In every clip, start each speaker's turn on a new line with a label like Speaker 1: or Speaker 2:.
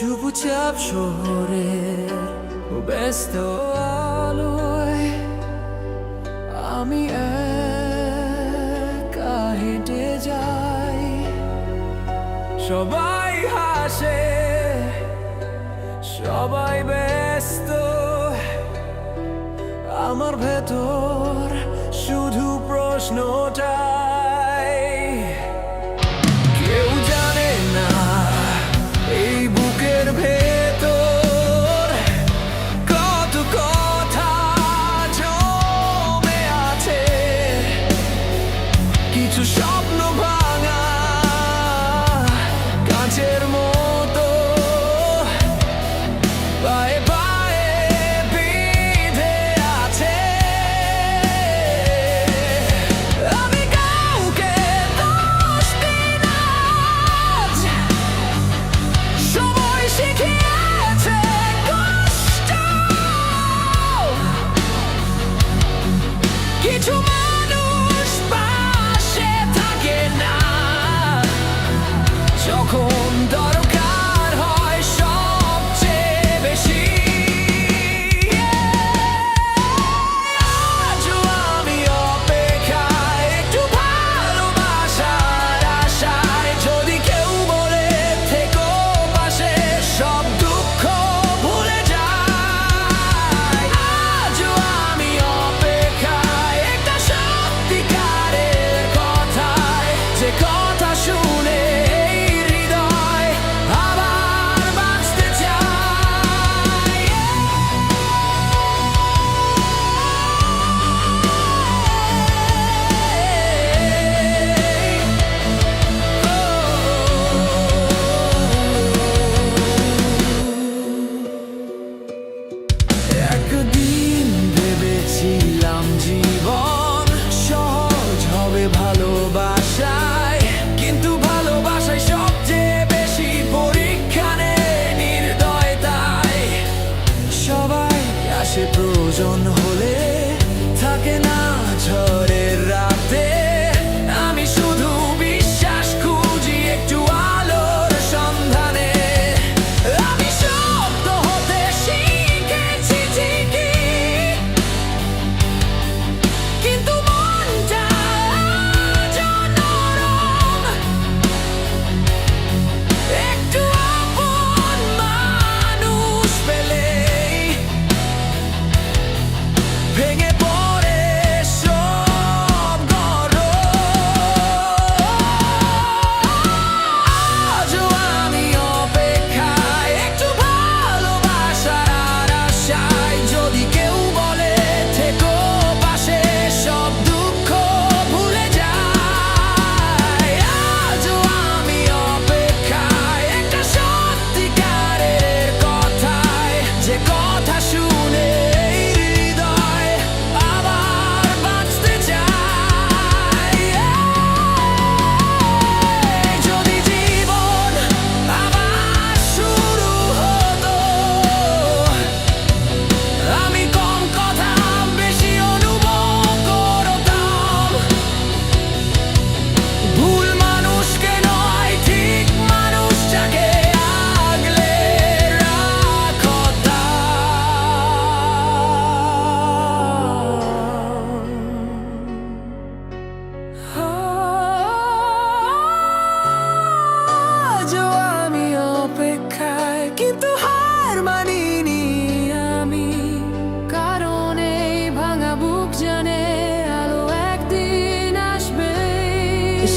Speaker 1: চুপচাপ শহরে ব্যস্ত আমি হেঁটে যাই। সবাই হাসে সবাই ব্যস্ত। আমার ভেতর so show on the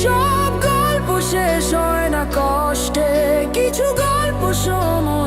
Speaker 1: সব গল্প শেষ হয় না কষ্টে। কিছু গল্প শোনো